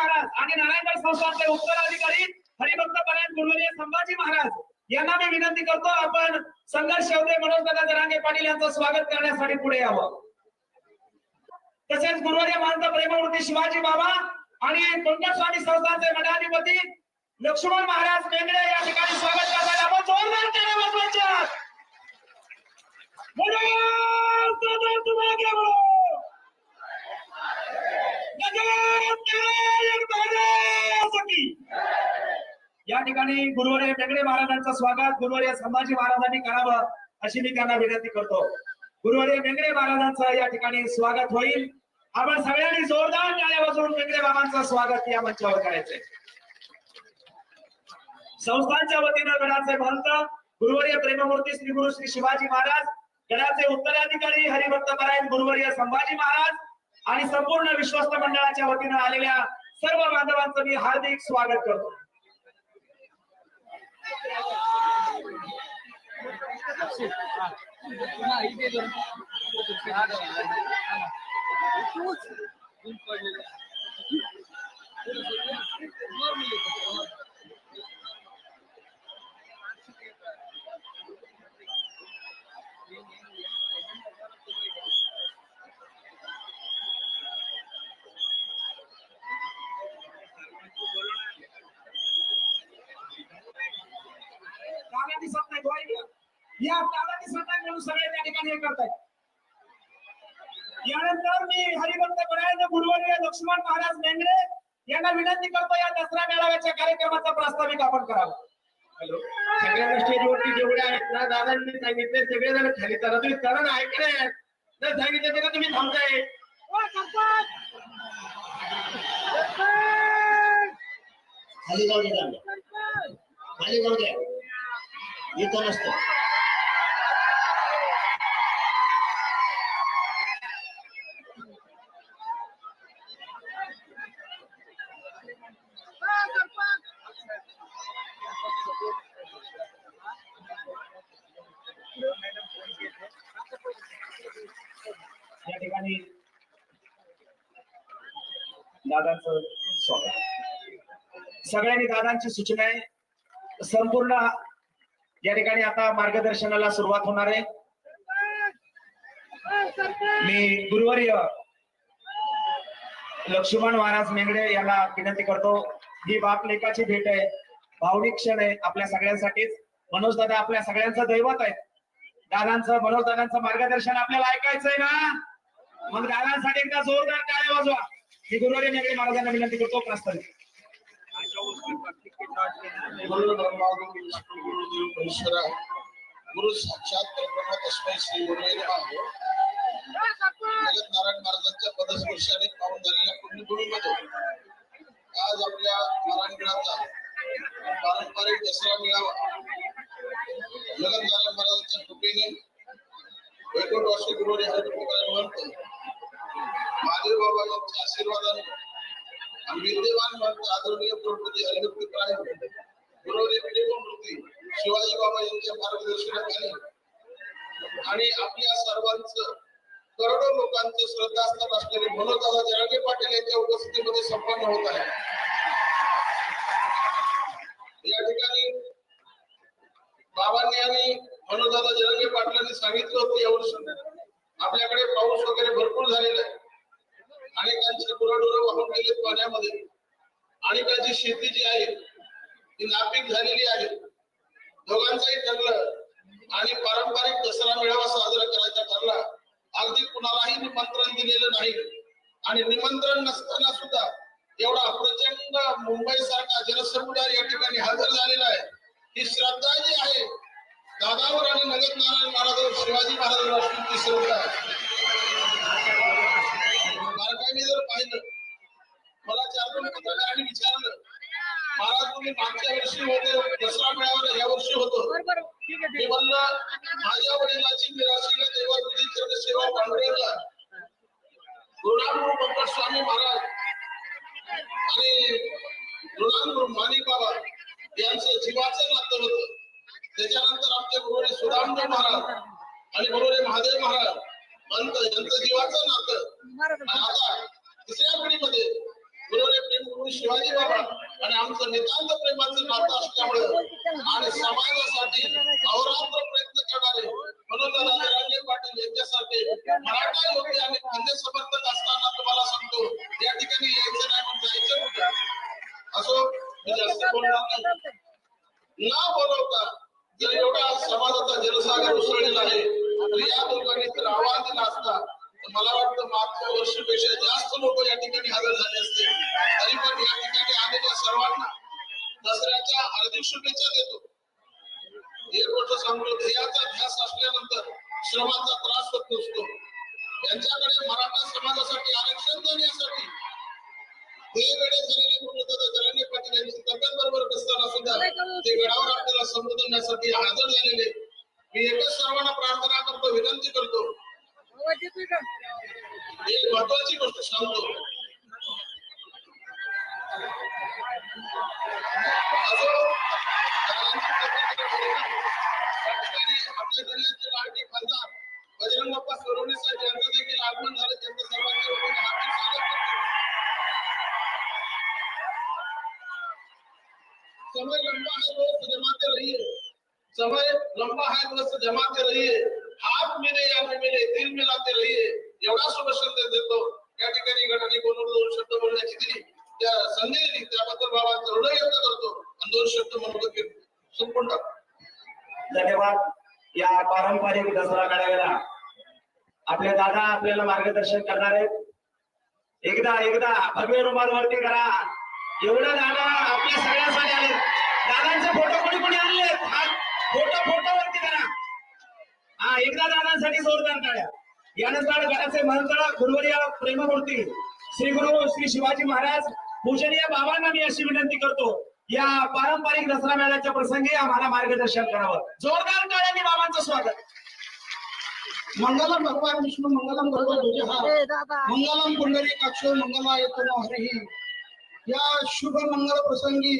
महाराज आणि नारायणगड संस्थानचे उत्तराधिकारी हरिभक्त पर्यंत गुरुवर्य संभाजी महाराज यांना मी विनंती करतो आपण संघर्ष शेवटे मनोज दादा जरांगे पाटील यांचं स्वागत करण्यासाठी पुढे यावं. तसेच गुरुवर्य महंत प्रेममूर्ती शिवाजी बाबा आणि पंकज स्वामी संस्थानचे मठाधिपती लक्ष्मण महाराज मेंगडे या ठिकाणी स्वागत करतात आपण जोरदार टाळ्या वाजवायच्या बोलो, दादा तुम्हाला बोलो. गजानन महाराजांसाठी. या ठिकाणी गुरुवर्य मेंगडे महाराजांचं स्वागत गुरुवर्य संभाजी महाराजांनी करावं अशी मी त्यांना विनंती करतो. गुरुवर्य मेंगडे महाराजांचं या ठिकाणी स्वागत होईल. आपण सगळ्यांनी जोरदार टाळ्या वाजवून मेंगडे बाबांचं स्वागत या मंचावर करायचंय. संस्थांच्या वतीनं गडाचे महंत गुरुवर्य प्रेममूर्ती श्री गुरु श्री शिवाजी महाराज गडाचे उत्तराधिकारी हरिभक्त परायण गुरुवर्य संभाजी महाराज आणि संपूर्ण विश्वस्त मंडळाच्या वतीनं आलेल्या सर्व बांधवांचं मी हार्दिक स्वागत करतो. نورمالي या म्हणून सगळे त्या ठिकाणी हे करतायत. यानंतर मी हरिभक्त परायण गुरुवर्य लक्ष्मण महाराज मेंगडे यांना विनंती करतो या दसरा मेळाव्याच्या कार्यक्रमाचा प्रास्ताविक आपण करावं. हॅलो. सगळ्या स्टेजवरती जेवढे आहेत ना दादांनी सांगितले सगळे जण खाली करा तुम्ही करा ना ऐकले जर सांगितलं तरी तुम्ही थांबताय. खाली जाऊ दे. खाली जाऊ द्या इथं नसतं या ठिकाणी दादांचं स्वागत. सगळ्यांनी दादांची सूचना आहे. संपूर्ण या ठिकाणी आता मार्गदर्शनाला सुरुवात होणार आहे. मी गुरुवर्य लक्ष्मण महाराज मेंगडे यांना विनंती करतो. ही बाप लेखाची भेट आहे. भावनिक क्षण आहे आपल्या सगळ्यांसाठीच. मनोज दादा आपल्या सगळ्यांचं दैवत आहे. दादांचं मनोज दादांचं मार्गदर्शन आपल्याला ऐकायचंय ना? मग दादांसाठी एकदा जोरदार टाळ्या वाजवा. मी गुरुवारी मेंगडे महाराजांना विनंती करतो प्रस्तावित गुरु ब्रह्मा गुरु साक्षात परब्रह्म तस्मै श्री गुरुवे नमः. नारायण महाराजांच्या पदस्पर्शाने पावन झालेल्या पुण्यभूमीमध्ये आज आपल्या नारायणगडाचा पारंपरिक दसरा मेळावा जगत नारायण महाराजांच्या कृपेने वैकुंठवासी गुरुवारी हरिप्रकारे म्हणतो महादेव बाबा यांच्या आशीर्वादाने आणि विद्यमान म्हणजे आदरणीय प्रभूजी हरिभक्त प्राय गुरुवारी प्रेममूर्ती शिवाजी बाबा यांच्या मार्गदर्शनाखाली आणि आपल्या सर्वांचं करोडो लोकांचं श्रद्धास्थान असलेले मनोदादा जरांगे पाटील यांच्या उपस्थितीमध्ये संपन्न होत आहे. या ठिकाणी बाबांनी आणि मनोदादा जरांगे पाटलांनी सांगितलं होतं यावर्षी आपल्याकडे पाऊस वगैरे भरपूर झालेला आहे. अनेकांची गुरंढोरं वाहून गेलेत पाण्यामध्ये अनेकांची शेती जी आहे ती नापीक झालेली आहे. दोघांचंही ठरलं आणि पारंपरिक दसरा मेळावा साजरा करायचा ठरला अगदी कुणालाही निमंत्रण दिलेलं नाही. आणि निमंत्रण नसताना सुद्धा एवढा प्रचंड मुंबई सारखा जनसमुदाय या ठिकाणी हजर झालेला आहे. ही श्रद्धा जी आहे दादावर आणि नगद नारायण महाराजांवर शिवाजी महाराजांवर असलेली ती श्रद्धा बारकाईने जर पाहिलं मला चार दोन पत्रकारांनी विचारलं महाराज तुम्ही मागच्या वर्षी होते दसरा मेळावा या वर्षी होतो. मी म्हणलं माझ्या वडिलाची निराशीला देवा तुझी चरण सेवा पांढरेला गुरुनानगुरु पंकज स्वामी महाराज आणि गुरुनानगुरु माणिक बाबा यांचं जीवाचं नातं होतं. त्याच्यानंतर आमचे गुरुवारी सुदामदेव महाराज आणि गुरुवारी महादेव महाराज म्हणत यांचं जीवाचं नातं. आता तिसऱ्या पिढीमध्ये गुरुवारी प्रेम गुरु छत्रपती शिवाजी बाबा आणि आमचं नितांत प्रेमाचं नातं असल्यामुळे आणि समाजासाठी अहोरात्र प्रयत्न करणारे मनोज राजे पाटील यांच्यासारखे मराठा योग्य आणि खांदे समर्थक असताना तुम्हाला सांगतो या ठिकाणी यायचं नाही म्हणून जायचं कुठं? असो मी जास्त बोलणार नाही. न बोलवता जर एवढा समाजाचा जलसागर उसळलेला आहे तर या लोकांनी जर आवाज दिला असता तर मला वाटतं मागच्या वर्षीपेक्षा जास्त लोक या ठिकाणी हजर झाले असते. तरी पण या ठिकाणी आलेल्या सर्वांना दसऱ्याच्या हार्दिक शुभेच्छा देतो. एक गोष्ट सांगतो ध्येयाचा ध्यास असल्यानंतर श्रमाचा त्रास होत नसतो यांच्याकडे मराठा समाजासाठी आरक्षण देण्यासाठी वेगवेगळे झालेले पूर्णतः जरांगे पाटील यांची तब्येत बरोबर नसताना सुद्धा ते गडावर आपल्याला संबोधण्यासाठी हजर झालेले मी प्रार्थना करतो, विनंती करतो. एक महत्वाची गोष्ट सांगतो. आगमन झालं. हार्दिक स्वागत करतो. समय लंबा है दोस्त जमाते रहिए समय लंबा है दोस्त जमाते रहिए। हात मिले या न मिले दिल मिलाते रहिए। एवढा शुभ शब्द देतो। या ठिकाणी गटाने कोणाला दोन शब्द बोलण्याची दिली. त्या संधी दिली त्याबद्दल बाबांचं हृदय व्यक्त करतो. आणि दोन शब्द म्हणून संपून टाकतो. धन्यवाद. या पारंपरिक दसरा मेळाव्याला आपले दादा आपल्याला मार्गदर्शन करणार आहेत. एकदा एकदा भगवे रुमाल वरती करा. एवढा दादा आपल्या सगळ्यासाठी आले दादांचे फोटो कोणी कोणी आणले हा फोटो फोटो वरती करा हा एकदा दादांसाठी जोरदार टाळ्या. यानंतर गडाचे महंत गुरुवर्य प्रेममूर्ती श्री गुरु श्री शिवाजी महाराज पूजनीय बाबांना मी अशी विनंती करतो या पारंपरिक दसरा मेळ्याच्या प्रसंगी आम्हाला मार्गदर्शन करावं. जोरदार टाळ्यांनी बाबांचं स्वागत. मंगलम भगवान विष्णू मंगलम भगवान तुझ्या मंगलम पुंडरी काक्षो मंगलाय तनो हरिही या शुभ मंगल प्रसंगी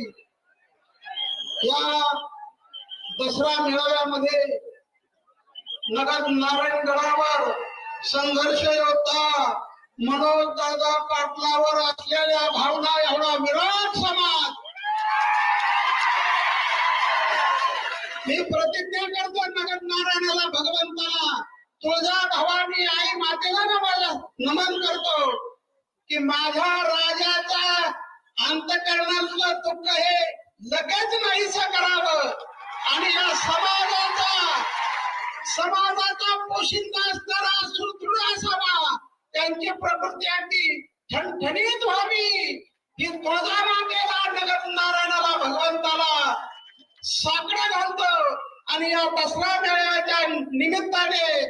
या दसरा मेळाव्यामध्ये नगर नारायणगडावर संघर्ष योद्धा मनोज दादा पाटलावर असलेल्या भावना एवढा विराट समाज. मी प्रतिज्ञा करतो नगर नारायणाला भगवंताला. तुळजा भवानी आई मातेला नमाला नमन करतो की माझ्या राजाचा अंतकरणातलं दुःख हे लगेच नाहीस करावं. आणि या समाजाचा समाजाचा पोशिंदा असणारा सुदृढ असावा. त्यांची प्रकृती अगदी ठणठणीत व्हावी. ही ध्वजा मातेला नगर नारायणाला भगवंताला साकडं घालतो. आणि या दसरा मेळ्याच्या निमित्ताने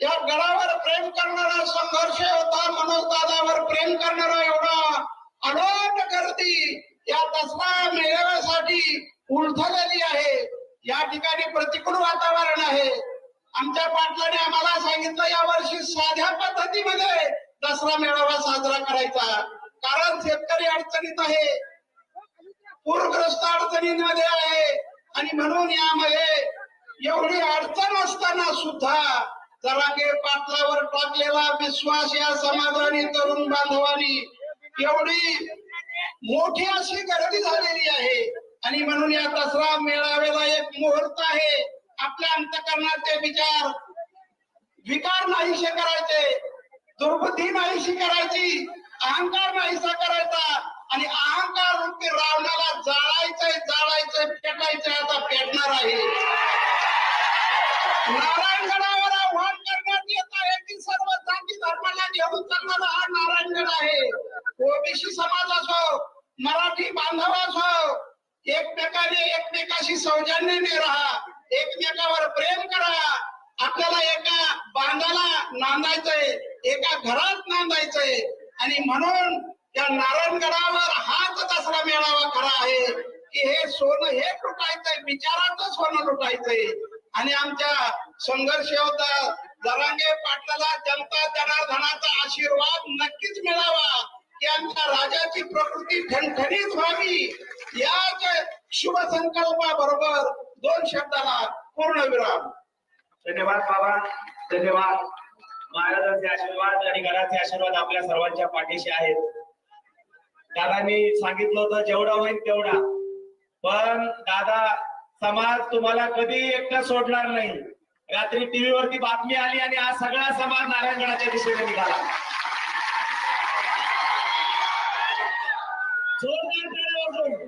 या गडावर प्रेम करणारा संघर्ष होता. मनोज दादावर प्रेम करणारा एवढा अनोट गर्दी या दसरा मेळाव्यासाठी उलथलेली आहे. या ठिकाणी प्रतिकूल वातावरण आहे. आमच्या पाटलाने आम्हाला सांगितलं या वर्षी साध्या पद्धतीमध्ये दसरा मेळावा साजरा करायचा. कारण शेतकरी अडचणीत आहे. पूरग्रस्त अडचणींमध्ये आहे. आणि म्हणून यामध्ये एवढी अडचण असताना सुद्धा जरांगे पाटलावर टाकलेला विश्वास या समाजाने तरुण बांधवानी एवढी मोठी अशी गर्दी झालेली आहे. आणि म्हणून या दसरा मेळाव्याला एक मुहूर्त आहे. आपल्या अंतकरणाचे विचार. विकार नाहीसे करायचे. दुर्बुद्धी नाहीशी करायची. अहंकार नाहीसा करायचा. आणि अहंकार रूपी रावणाला जाळायचंय जाळायचंय पेटायचंय आता पेटणार आहे. नारायणगडावर आव्हान करण्यात येत आहे की सर्व जाती धर्माला घेऊन चालणारा हा नारायणगड आहे. ओबीसी समाज असो मराठी बांधव असो एकमेकाने एकमेकाशी सौजन्याने राहा. एकमेकावर प्रेम करा. आपल्याला एका बांधाला नांदायचंय एका घरात नांदायचंय. आणि म्हणून या नारायणगडावर हाच दसरा मेळावा खरा आहे. की हे सोनं हे लुटायचंय विचाराचं सोनं लुटायचंय. आणि आमच्या संघर्ष होता जरांगे पाटलाला जनता जनार्दनाचा आशीर्वाद नक्कीच मिळावा. की राजाची प्रकृती ठणठणीत व्हावी. याच शुभ संकल्पा बरोबर दोन शब्दाला पूर्ण विराम. धन्यवाद बाबा. धन्यवाद. महाराजांचे आशीर्वाद आणि घराचे आशीर्वाद आपल्या सर्वांच्या पाठीशी आहेत. दादांनी सांगितलं होतं जेवढा होईल तेवढा. पण दादा समाज तुम्हाला कधी एकटा सोडणार नाही. रात्री टीव्ही वरती बातमी आली आणि आज सगळा समाज नारायणगडाच्या दिशेने निघाला. जोरदार टाळ्या